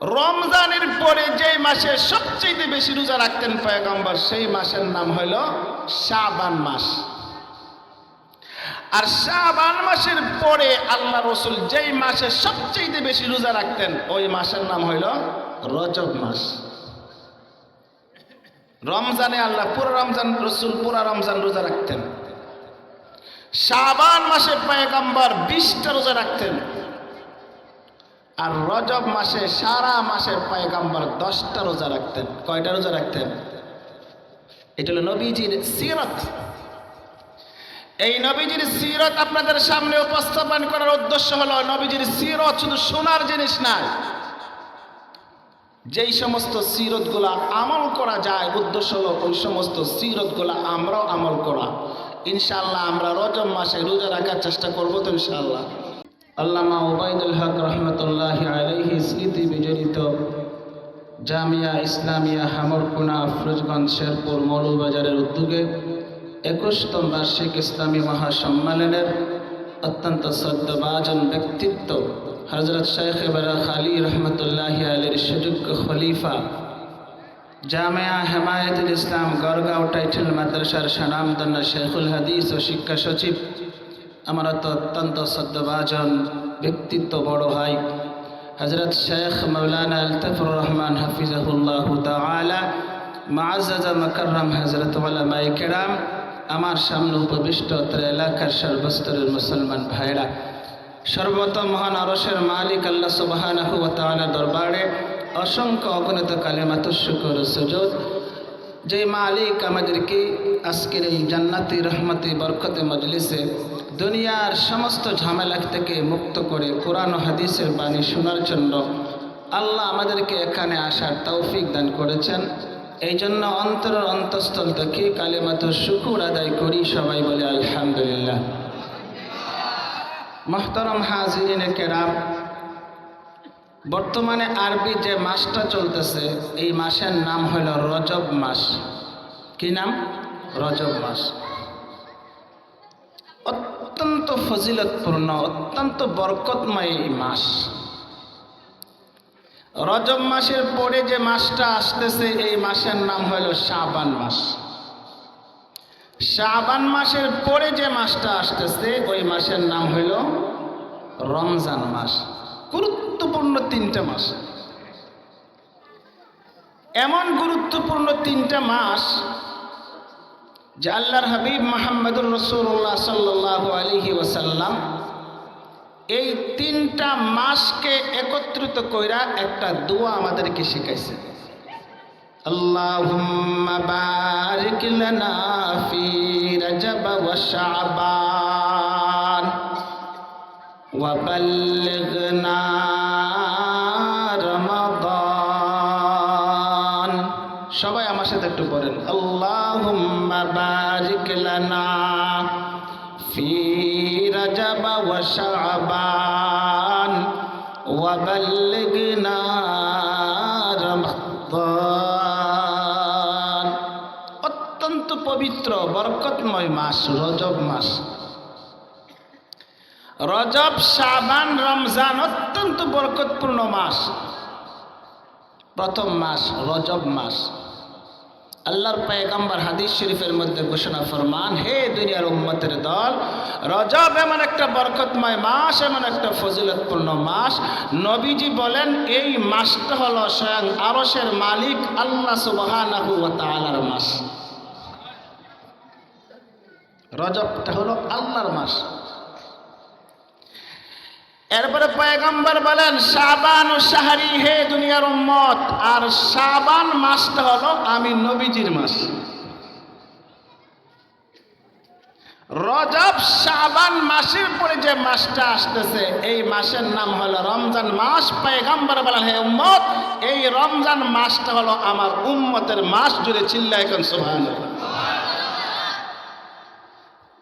রমজানের পরে যে মাসে সবচেয়ে বেশি রোজা রাখতেন পয়গম্বর, সেই মাসের নাম হইল শাবান মাস। আর শাবান মাসের পরে আল্লাহ রসুল যেই মাসে সবচেয়ে বেশি রোজা রাখতেন, ওই মাসের নাম হইল রজব মাস। রমজানে আল্লাহ পুরো রমজান রসুল পুরা রমজান রোজা রাখতেন। শাবান মাসে পয়গম্বর বিশটা রোজা রাখতেন। আর রজব মাসে সারা মাসের পয়গম্বর দশটা রোজা রাখতেন। কয়টা রোজা রাখতেন? এটা হলো নবীজির সিরত। এই নবীজির সিরত আপনাদের সামনে উপস্থাপন করার উদ্দেশ্য হলো, নবীজির সিরত শুধু শোনার জিনিস নয়। যেই সমস্ত সিরতগুলা আমল করা যায়, উদ্দেশ্য হলো ওই সমস্ত সিরতগুলা আমরাও আমল করা। ইনশাল্লাহ আমরা রজব মাসে রোজা রাখার চেষ্টা করব তো ইনশাআল্লাহ। আল্লামা ওবায়দুল হক রহমতুল্লাহ আলহি স্মৃতি বিজড়িত জামিয়া ইসলামিয়া হামরকুনা আফরোজগঞ্জ শেরপুর মৌলবাজারের উদ্যোগে একুশতম বার্ষিক ইসলামী মহাসম্মেলনের অত্যন্ত শ্রদ্ধাভাজন ব্যক্তিত্ব হজরত শেখ এবারা খালি রহমতুল্লাহ আলীর সুযোগ্য খলিফা জামিয়া হেমায়তুল ইসলাম গড়গাঁও টাইটেল মাদ্রাসার সানামদন্য শেখুল হাদিস ও শিক্ষা সচিব আমার অত্যন্ত শ্রদ্ধাভাজন ব্যক্তিত্ব বড় ভাই। হজরত শেখ মৌলানা আলতফর রহমান হাফিজাহুল্লাহ তালা মাআজাজা মকরম হজরত ওলামাই কেরাম, আমার সামনে উপবিষ্ট এলাকার সর্বস্তরের মুসলমান ভাইরা। সর্বতম মহান আরসের মালিক আল্লাহ তাআলা দরবারে অসংখ্য অগণিত কালেমাত শুকর সুযোগ যে মালিক আমাদেরকে আজকের এই জান্নাতি রহমতি, বরকতে মজলিসে দুনিয়ার সমস্ত ঝামেলা থেকে মুক্ত করে কোরআন হাদিসের বাণী শোনার জন্য আল্লাহ আমাদেরকে এখানে আসার তৌফিক দান করেছেন। এই জন্য অন্তরের অন্তঃস্থল থেকে কালেমাত শুকুর আদায় করি, সবাই বলে আলহামদুলিল্লাহ। মহতরম হাজিরিনে কেরাম বর্তমানে আরবি যে মাসটা চলতেছে, এই মাসের নাম হল রজব মাস। কি নাম? রজব মাস। অত্যন্ত ফজিলতপূর্ণ, অত্যন্ত বরকতময় এই মাস। রজব মাসের পরে যে মাসটা আসতেছে, এই মাসের নাম হল শাবান মাস। শাবান মাসের পরে যে মাসটা আসতেছে, ওই মাসের নাম হইল রমজান মাস। গুরুত্বপূর্ণ তিনটা মাস। এমন গুরুত্বপূর্ণ তিনটা মাস যে আল্লাহর হাবিব মাহমুদুর রসুল্লাহ সাল্লাহ আলহি ওসাল্লাম এই তিনটা মাসকে একত্রিত কইরা একটা দোয়া আমাদেরকে শিখাইছে। আল্লাহুম্মা বারিক লানা ফি রজব ওয়া শাবান পবিত্র, বরকতময় মাস, রজব মাস। রজব, শাবান, রমজান অত্যন্ত বরকতপূর্ণ মাস। প্রথম মাস, রজব মাস। আল্লাহর পায়গাম্বার হাদিস শরীফের মধ্যে ঘোষণা ফরমান, হে দুনিয়ার উম্মতের দল, রজব এমন একটা বরকতময় মাস, এমন একটা ফজিলতপূর্ণ মাস। নবীজি বলেন, এই মাসটা হলো স্বয়ং আরসের মালিক আল্লাহ ওয়া মাস। রজবটা হলো আল্লাহর মাস। এরপরে পয়গম্বর বলেন সাবান ও সাহারি হে দুনিয়ার উম্মত, আর সাবান মাসটা হলো আমি নবীজির মাস। রজব সাবান মাসের পরে যে মাসটা আসতেছে, এই মাসের নাম হলো রমজান মাস। পয়গম্বর বলেন, হে উম্মত, এই রমজান মাসটা হলো আমার উম্মতের মাস জুড়ে চিল্লা এখন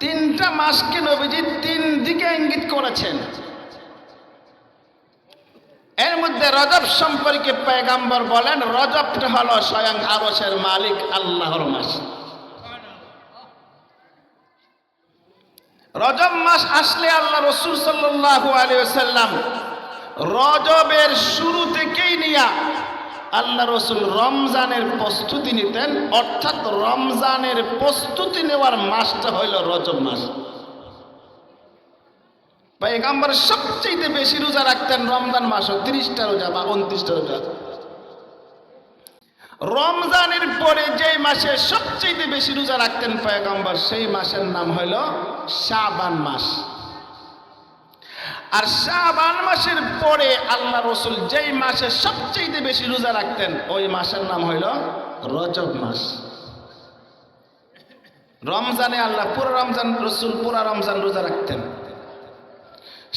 তিনটা মাসকে নবীজি তিন দিকে ইঙ্গিত করেছেন। এর মধ্যে রজব সম্পর্কে পেগাম্বর বলেন, রজবটা হলো স্বয়ং আরসের মালিক আল্লাহর মাস। রজব মাস আসলে আল্লাহ রসুল সাল্লাহ আলিয়াল্লাম রজবের শুরু থেকেই নিয়া আল্লাহ রসুল রমজানের প্রস্তুতি নিতেন, অর্থাৎ রমজানের প্রস্তুতি নেওয়ার মাসটা হইল রজব মাস। পাইগাম্বার সবচেয়ে বেশি রোজা রাখতেন রমজান মাস মাসও তিরিশটা রোজা বা উনত্রিশটা রোজা। রমজানের পরে যে মাসে সবচেয়ে বেশি রোজা রাখতেন পয়গম্বর, সেই মাসের নাম হইল শাবান মাস। আর শাবান মাসের পরে আল্লাহ রসুল যেই মাসে সবচেয়ে বেশি রোজা রাখতেন, ওই মাসের নাম হইল রজব মাস। রমজানে আল্লাহ পুরো রমজান রসুল পুরা রমজান রোজা রাখতেন।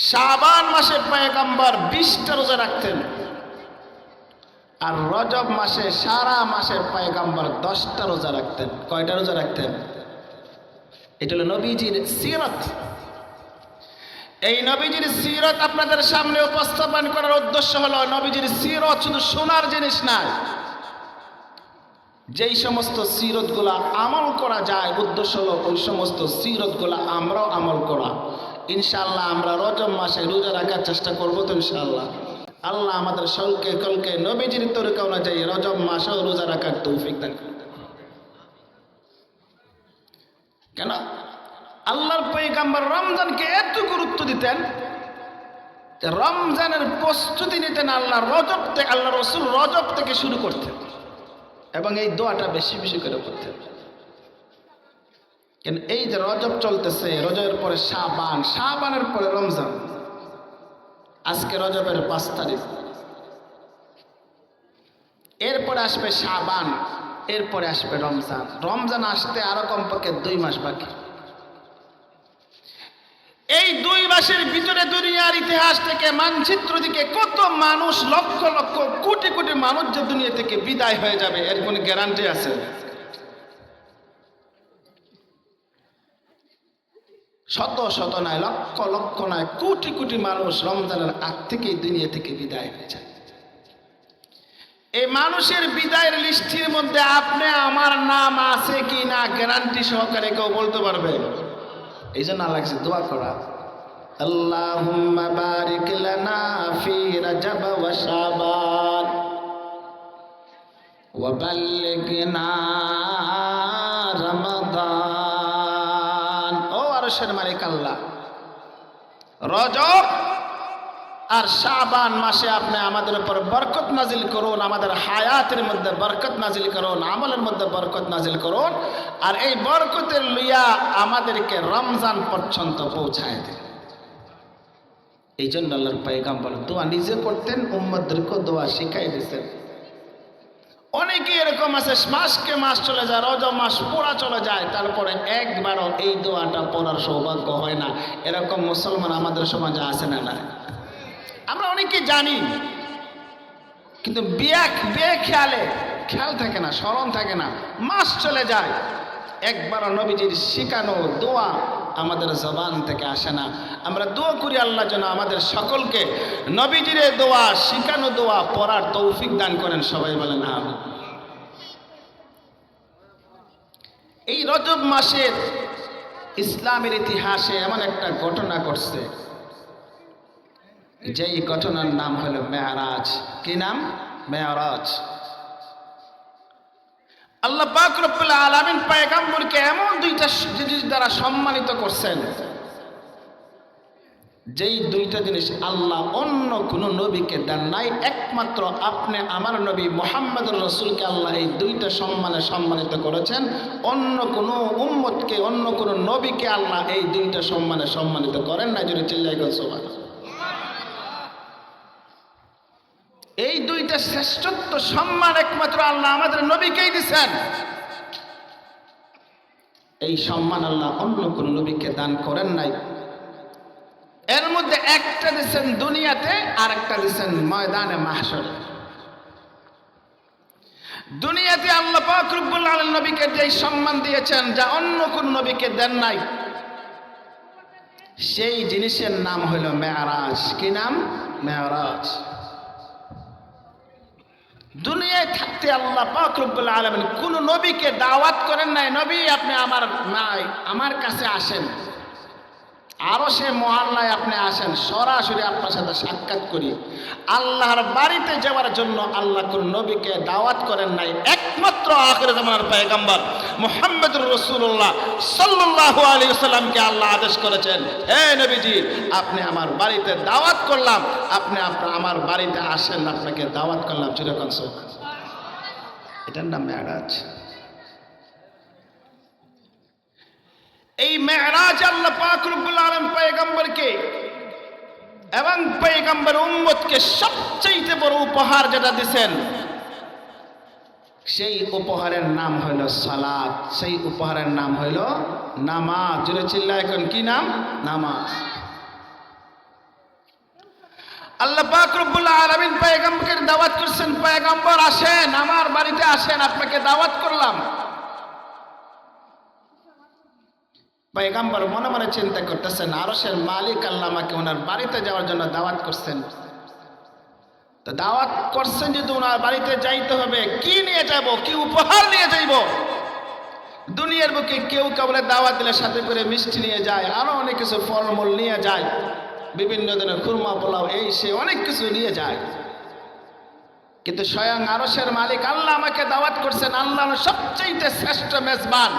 শাবান মাসে পয়গম্বর বিশটা রোজা রাখতেন। আর রজব মাসে সারা মাসে পয়গম্বর দশটা রোজা রাখতেন। কয়টা রোজা রাখতেন? এটা হলো নবীজির সিরত। এই নবীজির সিরত আপনাদের সামনে উপস্থাপন করার উদ্দেশ্য হলো, নবীজির সিরত শুধু শোনার জিনিস নাই যেই সমস্ত সিরতগুলা আমল করা যায়, উদ্দেশ্য হলো ওই সমস্ত সিরতগুলা আমরাও আমল করা। ইনশাল্লাহ আমরা রজব মাসে রোজা রাখার চেষ্টা করব তো ইনশাল্লাহ আল্লাহ আমাদের সকলকে কলকে নবীজির তরিকা অনুযায়ী রজব মাসেও রোজা রাখার তৌফিক দান। কেন? আল্লাহর পৈগাম্বর রমজানকে এত গুরুত্ব দিতেন রমজানের প্রস্তুতি নিতেন আল্লাহ রজব থেকে আল্লাহ রসুল রজব থেকে শুরু করতেন এবং এই দোয়াটা বেশি বেশি করে করতেন। কেন এই যে রজব চলতেছে, রজবের পরে শাবান, শাবানের পরে রমজান। আজকে রজবের পাঁচ তারিখ। এরপরে আসবে শাবান, এরপরে আসবে রমজান। রমজান আসতে আরও কমপক্ষে দুই মাস বাকি। এই দুই মাসের ভিতরে দুনিয়ার ইতিহাস থেকে, মানচিত্র দিকে কত মানুষ, লক্ষ লক্ষ, কোটি কোটি মানুষ যে দুনিয়া থেকে বিদায় হয়ে যাবে, এর কোনো গ্যারান্টি আছে? শত শত নয়, লক্ষ লক্ষ নয়, কোটি কোটি মানুষ রমজানের আগ থেকেই দুনিয়া থেকে বিদায় হয়ে যায়। এই মানুষের বিদায়ের লিস্টির মধ্যে আপনি আমার নাম আছে কি না গ্যারান্টি সহকারে কেউ বলতে পারবে? এই জন্য আল্লাহ কাছে দোয়া করা। আল্লাহুম্মা বারিক লানা ফি রাজাব ওয়া শাবান। ওয়া বাল্লিগনা রজব আর শাবান মাসে আপনি আমাদের উপর বরকত নাজিল করুন, আমাদের হায়াতের মধ্যে বরকত নাজিল করুন, আমলের মধ্যে বরকত নাজিল করুন, আর এই বরকতের লইয়া আমাদেরকে রমজান পর্যন্ত পৌঁছায় দেন। এই জন্য আল্লাহর পাইগাম্বর দোয়া নিজে করতেন উম্মদদেরকেও দোয়া শিখাই দিয়েছেন। অনেকে এরকম আছে, মাসকে মাস চলে যায়, রজ মাস পুরা চলে যায়, তারপরে একবারও এই দোয়াটা পড়ার সৌভাগ্য হয় না। এরকম মুসলমান আমাদের সমাজে আছে না না আমরা অনেকে জানি, কিন্তু বিয়া বিয়ে খেয়ালে খেয়াল থাকে না, স্মরণ থাকে না, মাস চলে যায় একবার নবীজির শিখানো দোয়া আমাদের জবান থেকে আসে না। আমরা দোয়া করি আল্লাহ যেন আমাদের সকলকে নবীজির দোয়া, শিখানো দোয়া পড়ার তৌফিক দান করেন, সবাই বলেন আমিন। এই রজব মাসের ইসলামের ইতিহাসে এমন একটা ঘটনা ঘটছে। যেই ঘটনার নাম হলো মেয়ারাজ। কি নাম? মেয়ারাজ। আল্লাহ রব্বুল আলামিন পয়গম্বরকে এমন দুইটা জিনিস দ্বারা সম্মানিত করছেন। যেই দুইটা জিনিস আল্লাহ অন্য কোনো নবীকে দেন নাই, একমাত্র আপনি আমার নবী মোহাম্মদ রসুলকে আল্লাহ এই দুইটা সম্মানে সম্মানিত করেছেন। অন্য কোনো উম্মতকে, অন্য কোনো নবীকে আল্লাহ এই দুইটা সম্মানে সম্মানিত করেন না যদি চিল্লাই গোসমান এই শ্রেষ্ঠত্ব, সম্মান একমাত্র আল্লাহ, আমাদের নবীকেই দিচ্ছেন এই সম্মান আল্লাহ অন্য কোন নবীকে দান করেন নাই। এর মধ্যে একটা দিচ্ছেন দুনিয়াতে আর একটা দিচ্ছেন ময়দানে মাহসর দুনিয়াতে আল্লাহ পাক রব্বুল আলামিন নবীকে যে সম্মান দিয়েছেন, যা অন্য কোন নবীকে দেন নাই। সেই জিনিসের নাম হলো মেয়ারাজ। কি নাম? মেয়ারাজ। দুনিয়ায় থাকতে আল্লাহ পাক রব্বুল আলামিন কোন নবীকে দাওয়াত করেন নাই, নবী, আপনি আমার আমার কাছে আসেন। আরও সে মহল্লায় আপনি আসেন, সরাসরি আপনার সাথে সাক্ষাৎ করি। আল্লাহর বাড়িতে যাওয়ার জন্য আল্লাহ কোন নবীকে দাওয়াত করেন নাই, একমাত্র আখের জামানার পায়গাম্বার মোহাম্মদুর রসুল্লাহ সাল্লাহ আলী সাল্লামকে আল্লাহ আদেশ করেছেন, হে নবীজি, আপনি আমার বাড়িতে দাওয়াত করলাম, আপনি আপনার আমার বাড়িতে আসেন, আপনাকে দাওয়াত করলাম। চিরকন এটার নাম মেয়ারাজ। এই মেহরাজ আল্লাহ পাক রব্বুল আলম পয়গম্বরকে এবং পয়গম্বর উম্মতকে সবচেয়ে বড় উপহার যেটা দিছেন, সেই উপহারের নাম হইল সালাদ সেই উপহারের নাম হইল নামাজ। জুড়ে চিল্লা এখন, কি নাম? নামাজ। আল্লাহ পাক রব্বুল আলামিন পয়গম্বরকে দাওয়াত করছেন, পয়গম্বর আসেন, আমার বাড়িতে আসেন, আপনাকে দাওয়াত করলাম। পয়গাম্বর মনে মনে চিন্তা করতেছেন আরসের মালিক আল্লাহ আমাকে ওনার বাড়িতে যাওয়ার জন্য দাওয়াত করছেন। তো দাওয়াত করছেন যদি ওনার বাড়িতে যাইতে হবে, কি নিয়ে যাব কি উপহার নিয়ে যাইব? দুনিয়ার বুকে কেউ কেবলে দাওয়াত দিলে সাথে করে মিষ্টি নিয়ে যায়, আরও অনেক কিছু ফলমূল নিয়ে যায়, বিভিন্ন ধরনের খুরমা পোলাও, এই সে অনেক কিছু নিয়ে যায়। কিন্তু স্বয়ং আরসের মালিক আল্লাহ আমাকে দাওয়াত করছেন আল্লাহ সবচেয়ে শ্রেষ্ঠ মেজবান।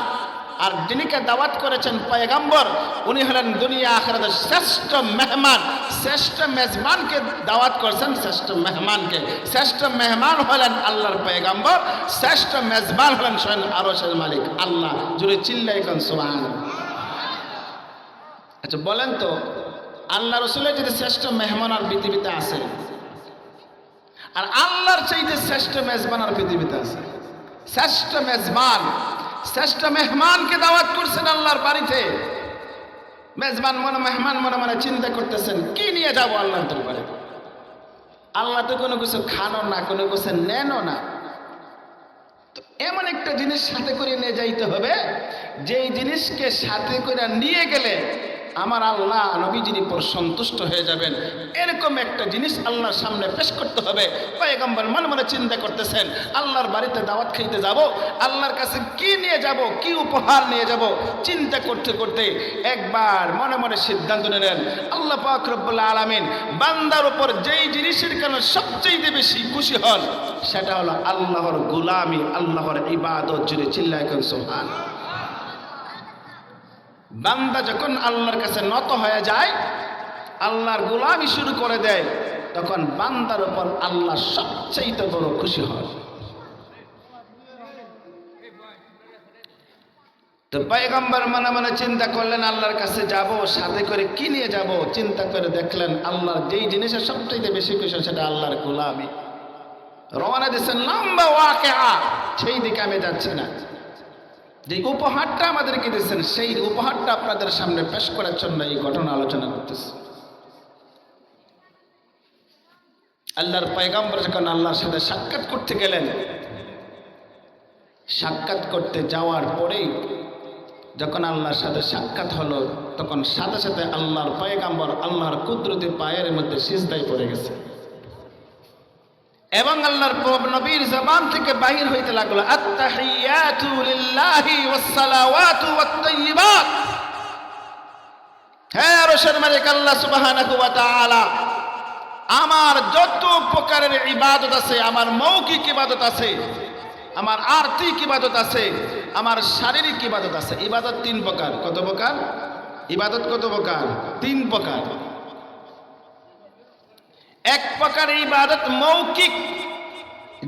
আর যিনিকে দাওয়াত করেছেন পয়গাম্বর, উনি হলেন দুনিয়া আখরাতের শ্রেষ্ঠ মেহমান। শ্রেষ্ঠ মেজমানকে দাওয়াত করছেন শ্রেষ্ঠ মেহমানকে। শ্রেষ্ঠ মেহমান হলেন আল্লাহর পয়গাম্বর, শ্রেষ্ঠ মেজবান হলেন স্বয়ং আরসের মালিক। আল্লাহ জুড়ে চিল্লাই কন সুবাহ আচ্ছা বলেন তো, আল্লাহ রসুলের যদি শ্রেষ্ঠ মেহমান আর পৃথিবীতে আছে? আর আল্লাহর চাইতে শ্রেষ্ঠ মেজবান আর পৃথিবীতে আছে? শ্রেষ্ঠ মেজবান শ্রেষ্ঠ মেহমানকে দাওয়াত করছেন আল্লাহর বাড়িতে। মেজবান মনে, মেহমান মনে মনে চিন্তা করতেছেন, কি নিয়ে যাব আল্লাহ দরবারে? আল্লাহ তো কোনো কিছু খানো না, কোনো কিছু নেনও না। তো এমন একটা জিনিস সাথে করে নিয়ে যাইতে হবে, যেই জিনিসকে সাথে করে নিয়ে গেলে আমার আল্লাহ নবীজির উপর সন্তুষ্ট হয়ে যাবেন, এরকম একটা জিনিস আল্লাহর সামনে পেশ করতে হবে। পয়গম্বর মনে মনে চিন্তা করতেছেন, আল্লাহর বাড়িতে দাওয়াত খাইতে যাব, আল্লাহর কাছে কি নিয়ে যাব, কি উপহার নিয়ে যাব? চিন্তা করতে করতে একবার মনে মনে সিদ্ধান্ত নিলেন, আল্লাহ পাক রব্বুল আলামিন বান্দার উপর যেই জিনিসের কারণে সবচেয়ে বেশি খুশি হন, সেটা হলো আল্লাহর গোলামি, আল্লাহর ইবাদত জুড়ে চিল্লায় করেন সোহান বান্দা যখন আল্লাহর কাছে নত হয়ে যায়, আল্লাহর গোলামি শুরু করে দেয়, তখন বান্দার উপর আল্লাহ সবচেয়ে বড় খুশি হয়। তো পয়গম্বর মনে মনে চিন্তা করলেন, আল্লাহর কাছে যাব, সাথে করে কি নিয়ে যাব? চিন্তা করে দেখলেন, আল্লাহর যেই জিনিসের সবচেয়ে বেশি খুশি সেটা আল্লাহর গোলামি। রওনা দিচ্ছেন লম্বা ওয়াকে সেই দিকে আমি যাচ্ছি না। যে উপহারটা আমাদেরকে দিচ্ছেন সেই উপহারটা আপনাদের সামনে পেশ করার জন্য এই ঘটনা আলোচনা করতেছে। আল্লাহর পয়গাম্বর যখন আল্লাহর সাথে সাক্ষাৎ করতে গেলেন, সাক্ষাৎ করতে যাওয়ার পরেই যখন আল্লাহর সাথে সাক্ষাৎ হলো, তখন সাথে সাথে আল্লাহর পয়গাম্বর আল্লাহর কুদরতি পায়ের মধ্যে সিজদায় পড়ে গেছে। এবং আল্লাহর নবীর জবান থেকে বাহির হইতে লাগল, আত্তাহিয়াতু লিল্লাহি ওয়াসসালাওয়াতু ওয়াত-তাইয়্যিবাত হে আরশের মালিক আল্লাহ সুবহানাহু ওয়া তাআলা, আমার যত প্রকারের ইবাদত আছে, আমার মৌখিক ইবাদত আছে, আমার আর্থিক ইবাদত আছে, আমার শারীরিক ইবাদত আছে, ইবাদত তিন প্রকার। কত প্রকার? ইবাদত কত প্রকার? তিন প্রকার। এক প্রকার ইবাদত মৌখিক,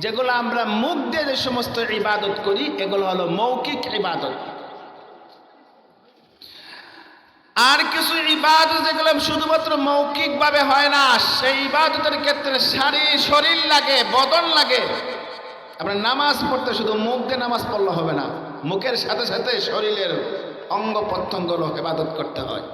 যেগুলো আমরা মুখ দিয়ে যে সমস্ত ইবাদত করি, এগুলো হলো মৌখিক ইবাদত। আর কিছু ইবাদত যেগুলো শুধুমাত্র মৌখিক ভাবে হয় না, সেই ইবাদতের ক্ষেত্রে শারী শরীর লাগে, বদন লাগে। আপনার নামাজ পড়তে শুধু মুখ দিয়ে নামাজ পড়লে হবে না, মুখের সাথে সাথে শরীরের অঙ্গ প্রত্যঙ্গ ইবাদত করতে হয়।